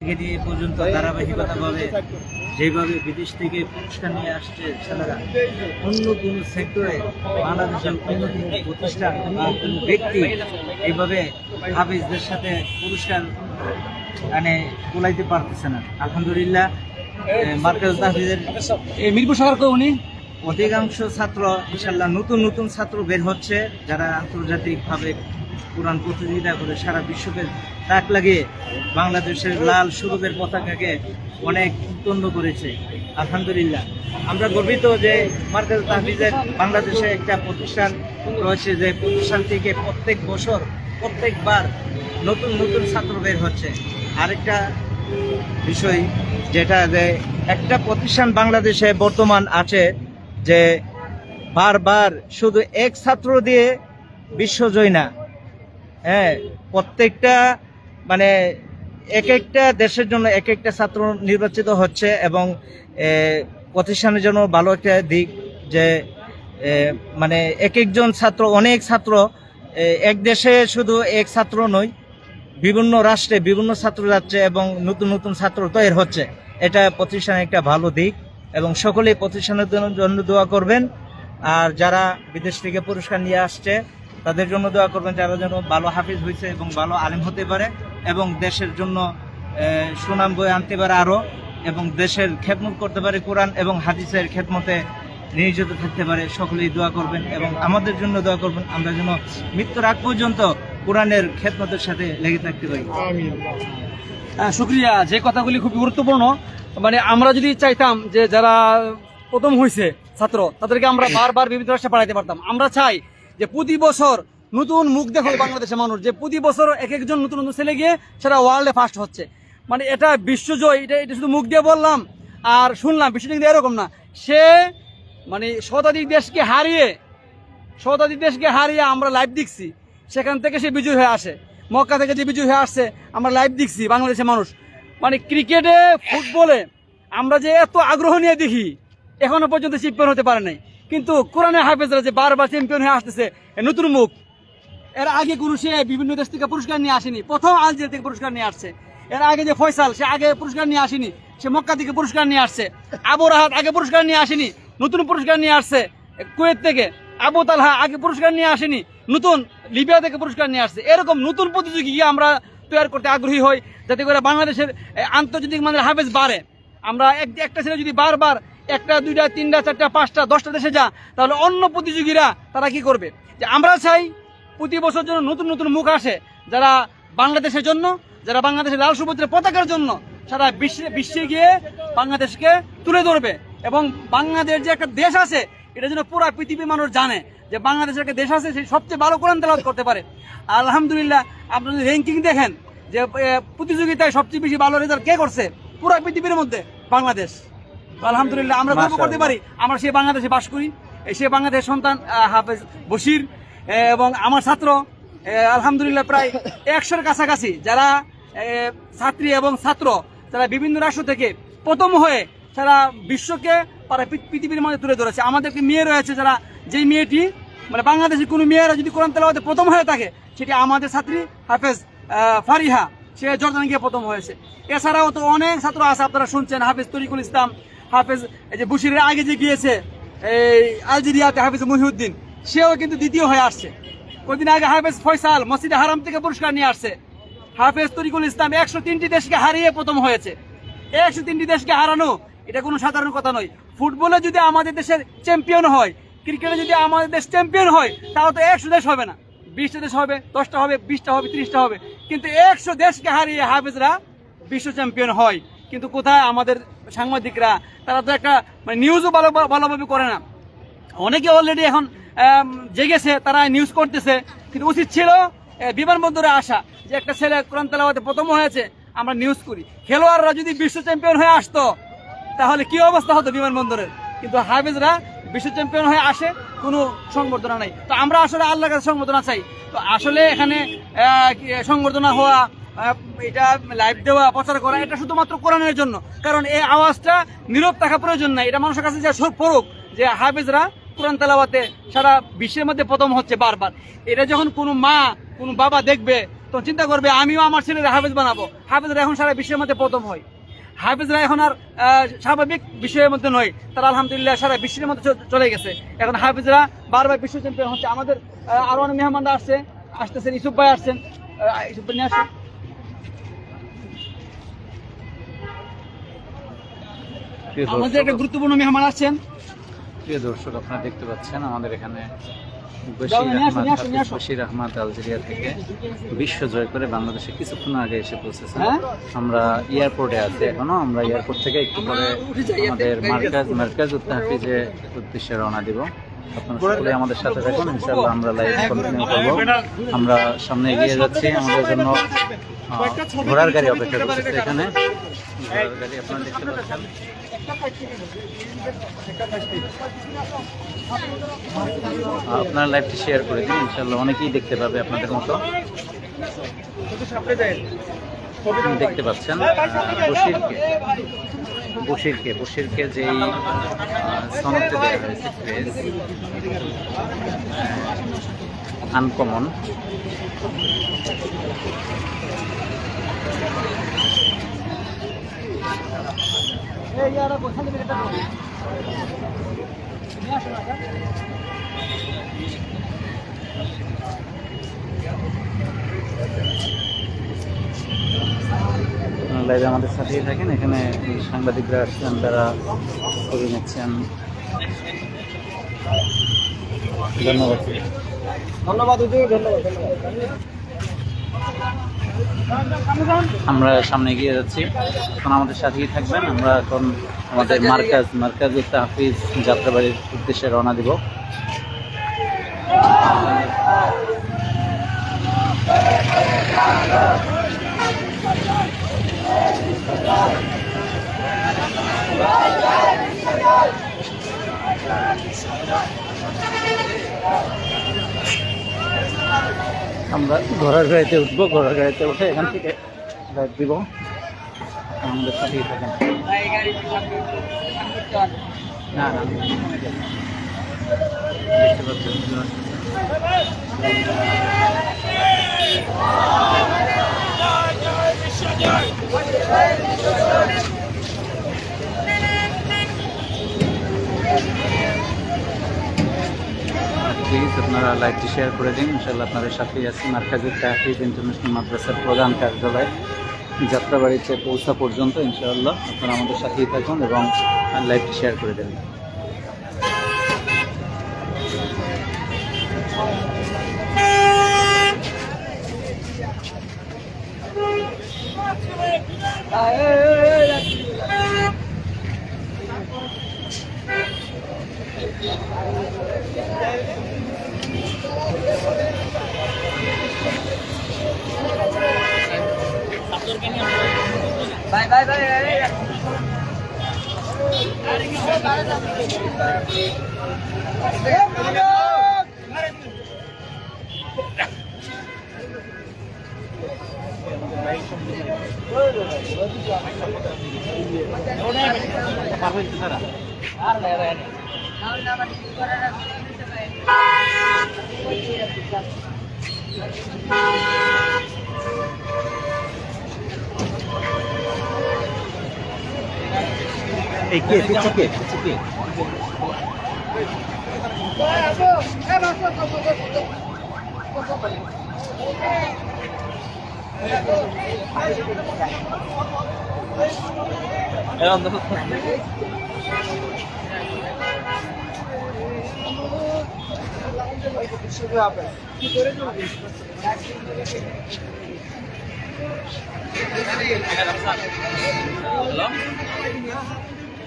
থেকে নিয়ে পর্যন্ত ধারাবাহিকতাভাবে যেভাবে বিদেশ থেকে পুরস্কার নিয়ে আসছে ছেলেরা অন্য কোনো সেক্টরে বাংলাদেশের অন্য কোনো প্রতিষ্ঠান বা কোনো ব্যক্তি এইভাবে হাফিজদের সাথে পুরস্কার মানে কুলাইতে পারতেছে না। আলহামদুলিল্লাহ মার্কাজ হাফিজের এই মিরপুর সরকার উনি? অধিকাংশ ছাত্র ইনশাল্লাহ নতুন নতুন ছাত্র বের হচ্ছে যারা আন্তর্জাতিকভাবে কোরআন প্রতিযোগিতা করে সারা বিশ্বকে তাক লাগিয়ে বাংলাদেশের লাল সুরভের পতাকাকে অনেক উৎপন্ন করেছে। আলহামদুলিল্লাহ। আমরা গর্বিত যে মার্কাজ তাহফিজের বাংলাদেশে একটা প্রতিষ্ঠান রয়েছে যে প্রতিষ্ঠান থেকে প্রত্যেক বছর প্রত্যেকবার নতুন নতুন ছাত্র বের হচ্ছে। আরেকটা বিষয় যেটা যে একটা প্রতিষ্ঠান বাংলাদেশে বর্তমান আছে যে বারবার শুধু এক ছাত্র দিয়ে বিশ্বজয় না হ্যাঁ প্রত্যেকটা মানে এক একটা দেশের জন্য এক একটা ছাত্র নির্বাচিত হচ্ছে এবং প্রতিষ্ঠানের জন্য ভালো একটা দিক যে মানে এক একজন ছাত্র, অনেক ছাত্র এক দেশে শুধু এক ছাত্র নয়, বিভিন্ন রাষ্ট্রে বিভিন্ন ছাত্র যাচ্ছে এবং নতুন নতুন ছাত্র তৈরি হচ্ছে। এটা প্রতিষ্ঠানের একটা ভালো দিক এবং সকলেই প্রতিষ্ঠানের জন্য দোয়া করবেন। আর যারা বিদেশ থেকে পুরস্কার নিয়ে আসছে তাদের জন্য দোয়া করবেন যারা যেন ভালো হাফিজ হয়েছে এবং ভালো আলেম হতে পারে এবং দেশের জন্য সুনাম বয়ে আনতে পারে আরও এবং দেশের খেদমত করতে পারে কোরআন এবং হাদিসের খেদমতে নিয়োজিত থাকতে পারে। সকলেই দোয়া করবেন এবং আমাদের জন্য দোয়া করবেন। আমরা যেন মৃত্যুর আগ পর্যন্ত কোরআনের খেদমতের সাথে লেগে থাকতে পারি। শুক্রিয়া। যে কথাগুলি খুব গুরুত্বপূর্ণ মানে আমরা যদি চাইতাম যে যারা প্রথম হয়েছে ছাত্র তাদেরকে আমরা বারবার বিভিন্ন রাষ্ট্রে পাঠাইতে পারতাম। আমরা চাই যে প্রতি বছর নতুন মুখ দেখো বাংলাদেশের মানুষ, যে প্রতি বছর এক একজন নতুন নতুন ছেলে গিয়ে সেটা ওয়ার্ল্ডে ফার্স্ট হচ্ছে। মানে এটা বিশ্বজয়, এটা এটা শুধু মুখ দিয়ে বললাম আর শুনলাম বিশ্বজয় কিন্তু এরকম না। সে মানে শতাধিক দেশকে হারিয়ে, শতাধিক দেশকে হারিয়ে আমরা লাইভ দেখছি। সেখান থেকে সে বিজয় হয়ে আসে। মক্কা থেকে যে বিজয় হয়ে আসছে, আমরা লাইভ দেখছি বাংলাদেশের মানুষ। মানে ক্রিকেটে, ফুটবলে আমরা যে এত আগ্রহ নিয়ে দেখি, এখনও পর্যন্ত চ্যাম্পিয়ন হতে পারে নাই। কিন্তু কোরআনে হাফেজরা যে বারবার চ্যাম্পিয়ন হয়ে আসতেছে নতুন মুখ। এর আগে কোনো সে বিভিন্ন দেশ থেকে পুরস্কার নিয়ে আসেনি, প্রথম আলজেরিয়া থেকে পুরস্কার নিয়ে আসছে। এর আগে যে ফয়সাল, সে আগে পুরস্কার নিয়ে আসেনি, সে মক্কা থেকে পুরস্কার নিয়ে আসছে। আবু রাহাত আগে পুরস্কার নিয়ে আসেনি, নতুন পুরস্কার নিয়ে আসছে। কুয়েত থেকে আবু তালহা আগে পুরস্কার নিয়ে আসেনি, নতুন লিবিয়া থেকে পুরস্কার নিয়ে আসছে। এরকম নতুন প্রতিযোগী আমরা তৈরি করতে আগ্রহী হই, যাতে করে বাংলাদেশের আন্তর্জাতিক মানের হাফেজ বাড়ে। আমরা এক, একটা ছেলে যদি বারবার একটা, দুইটা, তিনটা, চারটা, পাঁচটা, দশটা দেশে যা, তাহলে অন্য প্রতিযোগীরা তারা কি করবে? যে আমরা চাই প্রতি বছর জন্য নতুন নতুন মুখ আসে, যারা বাংলাদেশের জন্য, যারা বাংলাদেশের লাল সমুদ্রের পতাকার জন্য সারা বিশ্বে বিশ্বে গিয়ে বাংলাদেশকে তুলে ধরবে। এবং বাংলাদেশ যে একটা দেশ আছে, এটা যেন পুরো পৃথিবীর মানুষ জানে যে বাংলাদেশের একটা দেশ আছে সেই সবচেয়ে ভালো কোরআন তেলাওয়াত করতে পারে। আলহামদুলিল্লাহ আপনি যদি র্যাঙ্কিং দেখেন যে প্রতিযোগিতায় সবচেয়ে বেশি ভালো রেজাল্ট কে করছে? পুরো পৃথিবীর মধ্যে, বাংলাদেশ। আলহামদুলিল্লাহ আমরা গর্ব করতে পারি। আমরা সে বাংলাদেশে বাস করি। সে বাংলাদেশের সন্তান হাফেজ বশির এবং আমার ছাত্র আলহামদুলিল্লাহ প্রায় একশোর কাছাকাছি যারা ছাত্রী এবং ছাত্র যারা বিভিন্ন রাষ্ট্র থেকে প্রথম হয়ে সারা বিশ্বকে তারা পৃথ- পৃথিবীর মধ্যে তুলে ধরেছে। আমাদের একটি মেয়ে রয়েছে যারা যেই মেয়েটি মানে বাংলাদেশের কোনো মেয়েরা যদি কোরআন তেলাওয়াতে প্রথম হয়ে থাকে সেটি আমাদের ছাত্রী হাফেজ ফারিহা। সে জর্দানে গিয়ে প্রথম হয়েছে। এছাড়াও তো অনেক ছাত্র আছে আপনারা শুনছেন হাফেজ তরিকুল ইসলাম হাফেজ, এই যে বুশিরের আগে যে গিয়েছে, এই আলজেরিয়াতে হাফেজ মহিউদ্দিন, সেও কিন্তু দ্বিতীয় হয়ে আসছে। কদিন আগে হাফেজ ফয়সাল মসজিদে হারাম থেকে পুরস্কার নিয়ে আসছে। হাফেজ তরিকুল ইসলাম একশো তিনটি দেশকে হারিয়ে প্রথম হয়েছে। একশো তিনটি দেশকে হারানো, এটা কোনো সাধারণ কথা নয়। ফুটবলে যদি আমাদের দেশের চ্যাম্পিয়ন হয়, ক্রিকেটে যদি আমাদের দেশ চ্যাম্পিয়ন হয় তাহলে তো একশো দেশ হবে না। বিশটা দেশ হবে, দশটা হবে, বিশটা হবে, ত্রিশটা হবে। কিন্তু একশো দেশকে হারিয়ে হাফেজরা বিশ্ব চ্যাম্পিয়ন হয়। কিন্তু কোথায় আমাদের সাংবাদিকরা? তারা তো একটা মানে নিউজও ভালো, ভালোভাবে করে না। অনেকে অলরেডি এখন জেগেছে, তারা নিউজ করতেছে। কিন্তু উচিত ছিল বিমানবন্দরে আসা, যে একটা ছেলে কোরআন তেলাওয়াতে প্রথম হয়েছে, আমরা নিউজ করি। খেলোয়াড়রা যদি বিশ্ব চ্যাম্পিয়ন হয়ে আসতো, তাহলে কি অবস্থা হতো বিমানবন্দরের কিন্তু হাফেজরা বিশ্ব চ্যাম্পিয়ন হয়ে আসে, কোনো সংবর্ধনা নাই। তো আমরা আসলে আল্লাহর কাছে সংবর্ধনা চাই। তো আসলে এখানে সংবর্ধনা হওয়া এটা লাইভ দেওয়া, প্রচার করা, এটা শুধুমাত্র কোরআনের জন্য। কারণ এই আওয়াজটা নীরব থাকা প্রয়োজন নাই। এটা মানুষের কাছে যে পড়ুক, যে হাফেজরা কোরআন তেলাওয়াতে সারা বিশ্বের মধ্যে প্রথম হচ্ছে বারবার। এটা যখন কোনো মা, কোনো বাবা দেখবে তো চিন্তা করবে, আমিও আমার ছেলের হাফেজ বানাবো। হাফেজরা এখন সারা বিশ্বের মধ্যে প্রথম হয়। হাফেজরা এখন আর স্বাভাবিক বিষয়ের মধ্যে নয়। তারা আলহামদুলিল্লাহ সারা বিশ্বের মধ্যে চলে গেছে। এখন হাফেজরা বারবার বিশ্ব চ্যাম্পিয়ন হচ্ছে। আমাদের আরও অনেক মেহমানরা আসছে। আসতেছেন, ইসুফ ভাই আসছেন। ইসুফ ভাই আসছেন আমাদের একটা গুরুত্বপূর্ণ মেহমান আসছেন। প্রিয় দর্শক আপনারা দেখতে পাচ্ছেন আমাদের এখানে বশির আহমদ আলজেরিয়া থেকে বিশ্ব জয় করে বাংলাদেশে কিছুক্ষণ আগে এসে পৌঁছেছেন। হ্যাঁ? আমরা এয়ারপোর্টে আছি এখনও আমরা এয়ারপোর্ট থেকে একটু পরে আমাদের মার্কাজ মার্কাজ উত্তাহাফিজে উদ্দেশ্যে রওনা দিব। আপনারা সকলে আমাদের সাথে থাকুন। ইনশাআল্লাহ আমরা লাইভ কন্টিনিউ করব। আমরা সামনে এগিয়ে যাচ্ছি আমাদের জন্য ঘোড়ার গাড়ি অপেক্ষা করতেছে এখানে। ঘোড়ার গাড়ি আপনারা দেখতে পাচ্ছেন। আপনার লাইভটি শেয়ার করে দিন ইনশাল্লাহ অনেকেই দেখতে পাবে আপনাদের মতো। দেখতে পাচ্ছেন আহ, বশিরকে বশিরকে যেই সনদটি দেওয়া হয়েছে প্রেস আনকমন এই ইয়ারা লাইভে আমাদের সাথেই থাকেন। এখানে সাংবাদিকরা আসছেন তারা ছবি নিচ্ছেন। ধন্যবাদ। ধন্যবাদ আমরা সামনে এগিয়ে যাচ্ছি। এখন আমাদের সাথেই থাকবেন। আমরা এখন আমাদের মার্কাজ মার্কাজ হাফিজ যাত্রাবাড়ির উদ্দেশ্যে রওনা দিব। আমরা ঘোড়ার গাড়িতে উঠবো, ঘোড়ার গাড়িতে উঠে এখান থেকে লাইভ দিব। আমাদের সাথেই থাকেন। না না। প্লিজ আপনারা লাইভটি শেয়ার করে দিন। ইনশাল্লাহ আপনাদের সাথেই আছি। মার্কাজি তাহিদ ইন্টারন্যাশনাল মাদ্রাসার প্রধান কার্যালয়। যাত্রাবাড়িতে পৌঁছা পর্যন্ত, ইনশাআল্লাহ আপনারা আমাদের সাথেই থাকুন এবং লাইভটি শেয়ার করে দেন এই কে পিছু কে পিছু কে?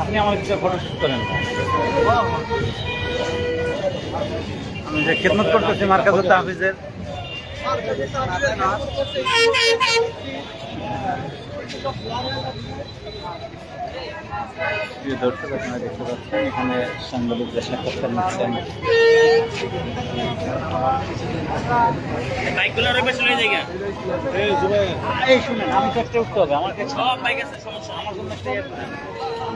আপনি আমার কিছু ফটো শুট করেন। আমি যে খেদমত করতেছি মার্কাজ হাফিজের। প্রিয় দর্শক আপনারা দেখতে পাচ্ছেন এখানে সাংবাদিকরা সাক্ষাৎকার নিচ্ছেন। এই শুনেন আমি একটা উঠতে হবে আমার কাছে সব বাইক আছে সমস্যা আমার জন্য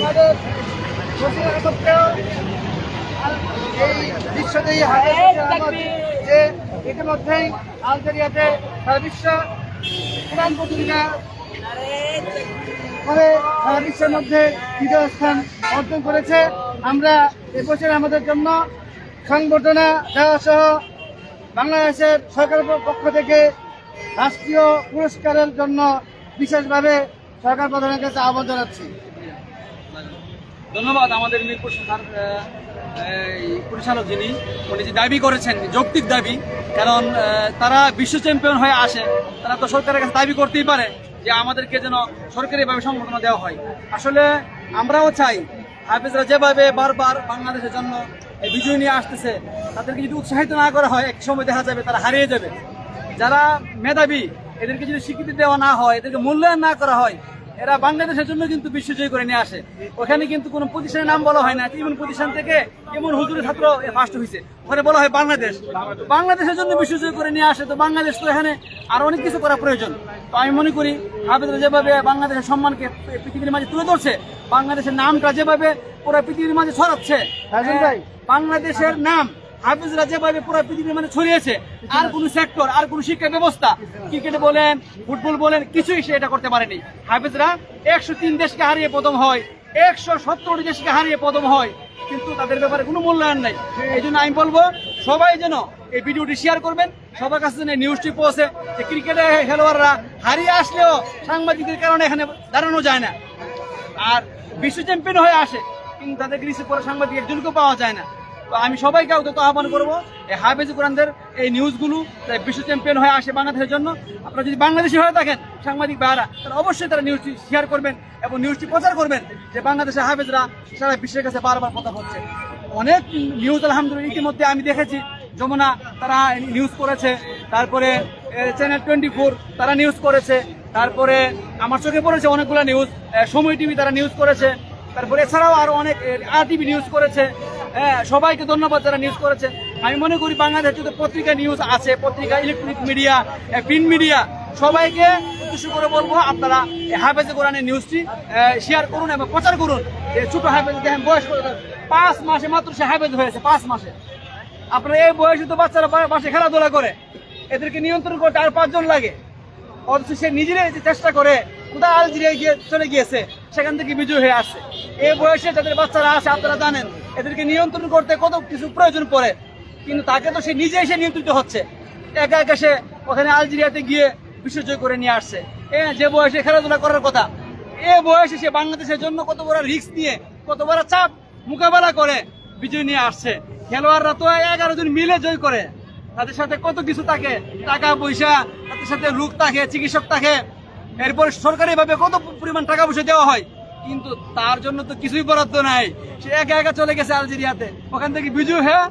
আমাদের এই বিশ্বজয়ী হাজার যে ইতিমধ্যেই সারা বিশ্বের মধ্যে দ্বিতীয় স্থান অর্জন করেছে আমরা এবছর আমাদের জন্য সংবর্ধনা দেওয়া সহ বাংলাদেশের সরকারের পক্ষ থেকে রাষ্ট্রীয় পুরস্কারের জন্য বিশেষভাবে সরকার প্রধানের কাছে আহ্বান জানাচ্ছি। ধন্যবাদ আমাদের মিরপুর শাখার পরিচালক যিনি, উনি যে দাবি করেছেন যৌক্তিক দাবি, কারণ তারা বিশ্ব চ্যাম্পিয়ন হয়ে আসে। তারা তো সরকারের কাছে দাবি করতেই পারে যে আমাদেরকে যেন সরকারিভাবে সংবর্ধনা দেওয়া হয়। আসলে আমরাও চাই হাফিজরা যেভাবে বারবার বাংলাদেশের জন্য বিজয় নিয়ে আসতেছে, তাদেরকে যদি উৎসাহিত না করা হয় এক সময় দেখা যাবে তারা হারিয়ে যাবে। যারা মেধাবী এদেরকে যদি স্বীকৃতি দেওয়া না হয় এদেরকে মূল্যায়ন না করা হয় এরা বাংলাদেশের জন্য কিন্তু বিশ্বজয় করে নিয়ে আসে। ওখানে কিন্তু কোনো প্রতিষ্ঠানের নাম বলা হয় না এমন প্রতিষ্ঠান থেকে এমন হুজুরের ছাত্র ফার্স্ট হয়েছে। ওখানে বলা হয় বাংলাদেশ। বাংলাদেশের জন্য বিশ্বজয় করে নিয়ে আসে তো বাংলাদেশ তো এখানে আরও অনেক কিছু করা প্রয়োজন। তো আমি মনে করি হাফিজরা যেভাবে বাংলাদেশের সম্মানকে পৃথিবীর মাঝে তুলে ধরছে বাংলাদেশের নামটা যেভাবে পুরো পৃথিবীর মাঝে ছড়াচ্ছে ভাই। বাংলাদেশের নাম হাফিজরা যেভাবে পুরো পৃথিবীর মানে ছড়িয়েছে, আর কোন সেক্টর আর কোন শিক্ষা ব্যবস্থা ক্রিকেট বলেন ফুটবল বলেন, কিছুই সে এটা করতে পারেনি। হাফিজরা একশো তিন দেশকে হারিয়ে প্রথম হয়, একশো সত্তরটি দেশকে হারিয়ে প্রথম হয়, কিন্তু তাদের ব্যাপারে কোনো মূল্যায়ন নাই। এই জন্য আমি বলব, সবাই যেন এই ভিডিওটি শেয়ার করবেন, সবার কাছে যেন নিউজটি পৌঁছে যে ক্রিকেটের খেলোয়াড়রা হারিয়ে আসলেও সাংবাদিকের কারণে এখানে দাঁড়ানো যায় না। আর বিশ্ব চ্যাম্পিয়ন হয়ে আসে, কিন্তু তাদেরকে রিসিভ করে সাংবাদিক একজনকেও পাওয়া যায় না। তো আমি সবাইকে অন্তত আহ্বান করব এই হাফেজ কোরআনদের এই নিউজগুলো বিশ্ব চ্যাম্পিয়ন হয়ে আসে বাংলাদেশের জন্য। আপনারা যদি বাংলাদেশি হয়ে থাকেন, সাংবাদিক ভাইয়ারা, তাহলে অবশ্যই তারা নিউজটি শেয়ার করবেন এবং নিউজটি প্রচার করবেন যে বাংলাদেশের হাফেজরা সারা বিশ্বের কাছে বারবার কথা হচ্ছে অনেক নিউজ আলহামদুলিল্লাহ ইতিমধ্যে আমি দেখেছি। যমুনা, তারা নিউজ করেছে। তারপরে চ্যানেল টোয়েন্টি ফোর তারা নিউজ করেছে। তারপরে, আমার চোখে পড়েছে অনেকগুলো নিউজ সময় টিভি তারা নিউজ করেছে। তারপরে এছাড়াও আরও অনেক আর টিভি নিউজ করেছে। সবাইকে ধন্যবাদ যারা নিউজ করেছে। আমি মনে করি বাংলাদেশ যদি পত্রিকা নিউজ আছে, পত্রিকা ইলেকট্রনিক মিডিয়া প্রিন্ট মিডিয়া সবাইকে উদ্দেশ্য করে বলব আপনারা হাফেজে কোরআনের নিউজটি শেয়ার করুন এবং প্রচার করুন। ছোট হাফেজ, দেখেন বয়স? পাঁচ মাসে মাত্র সে হাফেজ হয়েছে, পাঁচ মাসে। আপনার এই বয়সে তো বাচ্চারা বাসে খেলাধুলা করে, এদেরকে নিয়ন্ত্রণ করতে আর পাঁচজন লাগে। অথচ সে নিজেরাই চেষ্টা করে কোথায় আলজেরিয়া গিয়ে চলে গিয়েছে। সেখান থেকে বিজয় হয়ে আসছে। এই বয়সে যাদের বাচ্চারা আছে, আপনারা জানেন, এদেরকে নিয়ন্ত্রণ করতে কত কিছু প্রয়োজন পড়ে। কিন্তু তাকে তো সে নিজে এসে নিয়ন্ত্রিত হচ্ছে। একা একা সে ওখানে আলজেরিয়াতে গিয়ে বিশ্বজয় করে নিয়ে আসছে। এ, যে বয়সে খেলাধুলা করার কথা, এ বয়সে সে বাংলাদেশের জন্য কত বড় রিস্ক নিয়ে, কত বড় চাপ মোকাবেলা করে বিজয় নিয়ে আসছে। খেলোয়াড়রা তো এগারো জন মিলে জয় করে। তাদের সাথে কত কিছু থাকে? টাকা পয়সা, তাদের সাথে রোগ থাকে, চিকিৎসক থাকে। এরপর সরকারি ভাবে কত পরিমাণ টাকা পয়সা দেওয়া হয়? কিন্তু তার জন্য তো কিছুই বরাদ্দ নাই। সে একা একা চলে গেছে আলজেরিয়াতে। ওখান থেকে বিজু হয়ে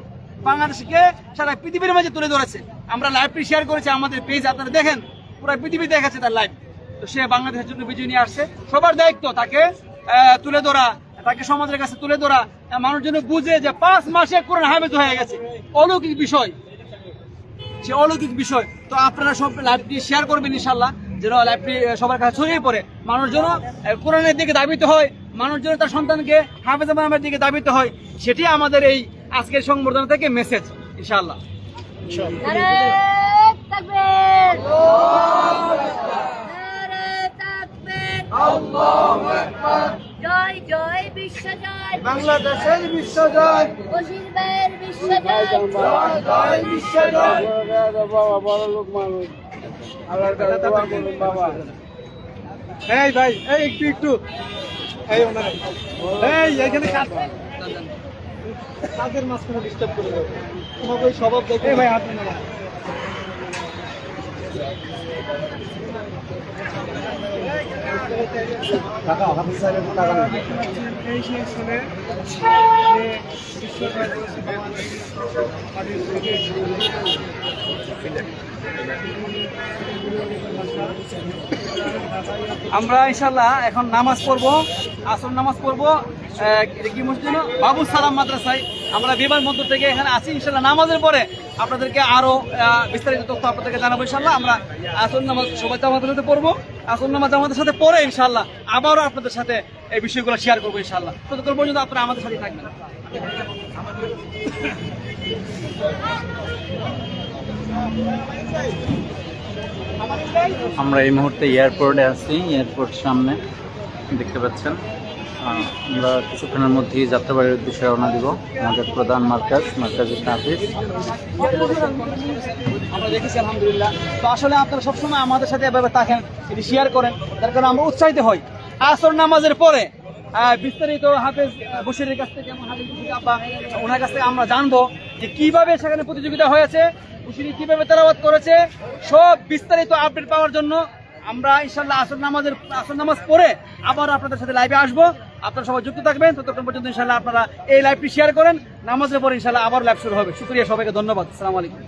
বাংলাদেশকে সারা পৃথিবীর মাঝে তুলে ধরেছে। আমরা লাইভটি শেয়ার করেছি আমাদের পেজ আপনারা দেখেন। পুরো পৃথিবী দেখাচ্ছে তার লাইভ তো সে বাংলাদেশের জন্য বিজয় নিয়ে আসছে। সবার দায়িত্ব তাকে তুলে ধরা, তাকে সমাজের কাছে তুলে ধরা। মানুষ বুঝে যে পাঁচ মাসে কোরআন হাফেজ হয়ে গেছে। অলৌকিক বিষয়। সে অলৌকিক বিষয়। তো আপনারা সব লাইভটি শেয়ার করবেন ইনশাল্লাহ। যেন লাইভটি সবার কাছে ছড়িয়ে পড়ে। মানুষ যেন কোরআনের দিকে দাবিত হয় মানুষ যেন তার সন্তানকে হাফেজ বানানোর দিকে দাবিত হয় সেটি আমাদের এই আজকের সংবর্ধনা থেকে মেসেজ তাকবীর। জয় জয় বিশ্ব জয়। বাংলাদেশের বিশ্বজয় বিশ্ব জয়। জয় বিশ্বজয় বড় লোক মানুষ এই ভাই এই একটু একটু। এই ওনারে। এই এখানে কাজ। কাজের মাঝখানে ডিস্টার্ব করে দেবে তোমাকে ওই স্বভাব দেখে ভাই হাত। এই সেই শুনে যে বিশ্বকাপ আমরা ইনশাল্লাহ এখন নামাজ পড়ব আসর নামাজ পড়ব কি মসজিদ? বাবু সালাম মাদ্রাসায়। আমরা বিমান মন্দির থেকে এখানে আছি ইনশাল্লাহ নামাজের পরে। আপনাদেরকে আরও আহ, বিস্তারিত তথ্য আপনাদেরকে জানাব ইনশাল্লাহ আমরা আসর নামাজ সবাই আমাদের সাথে পড়ব। আসর নামাজ আমাদের সাথে পড়ে ইনশাল্লাহ আবারও আপনাদের সাথে এই বিষয়গুলো শেয়ার করব ইনশাল্লাহ ততক্ষণ পর্যন্ত আপনারা আমাদের সাথে থাকবেন। আমরা এই মুহূর্তে এয়ারপোর্টে আছি এয়ারপোর্ট সামনে দেখতে পাচ্ছেন। আমরা কিছুক্ষণের মধ্যেই যাত্রাবাড়ির উদ্দেশ্যে রওনা দিব। আমাদের প্রধান মার্কাজ মার্কাজের আমরা দেখেছি আলহামদুলিল্লাহ। তো আসলে আপনারা সবসময় আমাদের সাথে এভাবে থাকেন এটি শেয়ার করেন তার কারণে আমরা উৎসাহিত হই। আসর নামাজের পরে বিস্তারিত হাফেজ আহ, বশিরের কাছ থেকে হাফেজ ওনার কাছ থেকে আমরা জানব যে কীভাবে সেখানে প্রতিযোগিতা হয়েছে বশির কীভাবে তেলাওয়াত করেছে, সব বিস্তারিত আপডেট পাওয়ার জন্য আমরা ইনশাল্লাহ আসর নামাজের, আসর নামাজ পড়ে আবার আপনাদের সাথে লাইভে আসব। আপনারা সবাই যুক্ত থাকবেন। ততক্ষণ পর্যন্ত ইনশাল্লাহ আপনারা এই লাইভটি শেয়ার করেন। নামাজের পরে ইনশাল্লাহ আবার লাইভ শুরু হবে। শুক্রিয়া সবাইকে, ধন্যবাদ। আসসালামু আলাইকুম।